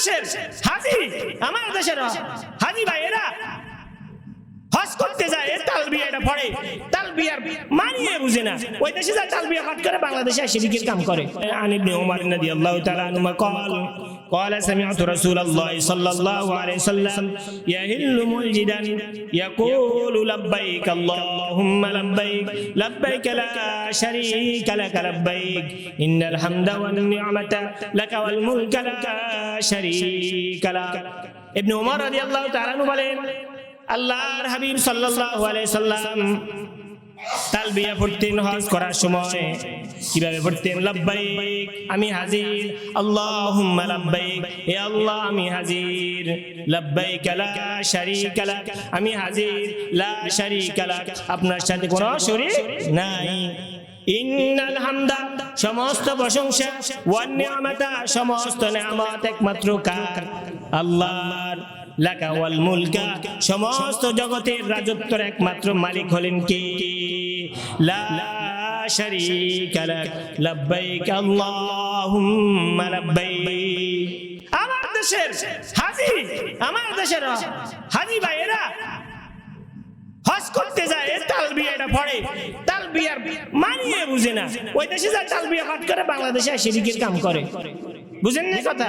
দেশের হাজি আমার দেশের হাজি ভাই এরা হজ করতে যায় এ তালবিয়া এটা পড়ে তালবিয়ার মানিয়ে বুঝে না ওই দেশে যায় তালবিয়া পাঠ করে বাংলাদেশে এসে শিরকের কাম করে আন ইবনে ওমর রাদিয়াল্লাহু তাআলা আনহু قال قال سمعت رسول الله صلى الله عليه وسلم يهل ملجدا يقول لبيك اللهم لبيك لبيك لا شريك لك لبيك إن الحمد والنعمة لك والملك لا شريك لك ابن عمر رضي الله تعالى عنه বলেন আল্লাহর হাবিব সাল্লাল্লাহু আলাইহি সাল্লাম তালবিয়া পড়তেন হজ করার সময় কীভাবে পড়তেন লাব্বাইক, আমি হাজির। আল্লাহুম্মা লাব্বাইক হে আল্লাহ আমি হাজির। লাব্বাইক লা শারীকা লাক, আমি হাজির। লা শারীকা লাক, আপনার সাথে কোনো শরীক নাই। ইন্নাল হামদা, সমস্ত প্রশংসা, ওয়ান সমস্ত নিয়ামত একমাত্র কার? আল্লাহর। লাকা ওয়াল মুলকা, সমস্ত জগতের রাজত্বের একমাত্র মালিক হলেন কে? লা শারীকা লাক আমার দেশের হাজি, আমার দেশের হাজি ভাইয়েরা, হজ করতে যায়, এ তালবিয়া এটা পড়ে। তালবিয়ার মানিয়ে বুঝে না। ওই দেশে যায় তালবিয়া পাঠ করে, বাংলাদেশে শিরিকের কাম করে। বুঝেন না কথা?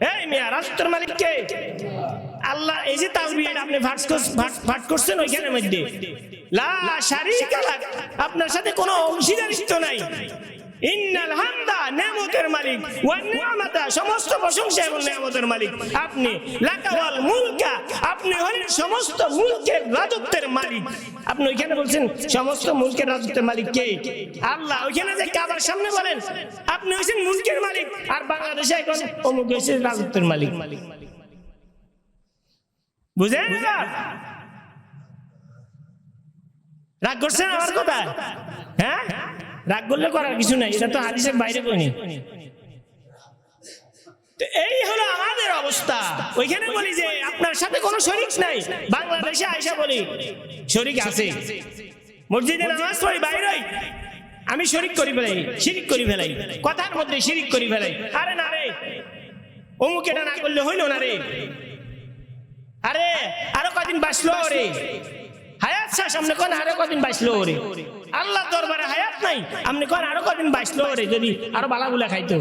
এই মিয়া রাজত্বের মালিক কে? আল্লাহ, এই যে আপনি ভাট কর- ভাট- ভাট করছেন ওইখানের মধ্যে। লা শারীকা লাক। আপনার সাথে কোনো অংশীদারিত্ব নাই। ইন্নাল হামদা নেমতের মালিক ওয়া নিয়ামাতা, সমস্ত প্রশংসা এবং নেমতের মালিক। আপনি লাকাওয়াল মুলকা আপনি হলেন সমস্ত মুলকের রাজত্বের মালিক। আপনি ওইখানে বলছেন, সমস্ত মুলকের রাজত্বের মালিক কে? আল্লাহ, ওইখানে যে কাবার সামনে বলেন, আপনি হয়েছেন মুলকের মালিক, আর বাংলাদেশে এখন অমুক হয়েছে রাজত্বের মালিক। বুঝেন? রাগ করছেন আমার কথা? হ্যাঁ? রাগ করলে করার কিছু নাই, এটা তো হাদিসের বাইরে কইনি। এই হলো অবস্থা। ওইখানে বলি যে আপনার সাথে কোনো শরিক নাই। বাংলাদেশে আয়সা বলি, শরিক আছে। মসজিদে নামাজ পড়ি, বাইরে আমি শরিক করি ফেলাই, শিরিক করি ফেলাই। কথার মধ্যে শিরিক করি ফেলাই। আরে না রে, অমুক এটা না করলে হইল না রে। আরে, আরও কদিন বাঁচলো রে হায়াত শেষ আপনি কোন আরও কদিন বাঁচলো রে আল্লাহ দরবারে হায়াত নাই আপনি কোন আরও কদিন বাঁচলো রে যদি আরও বালাগুলা খাইতো।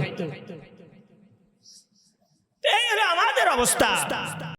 অবস্থা।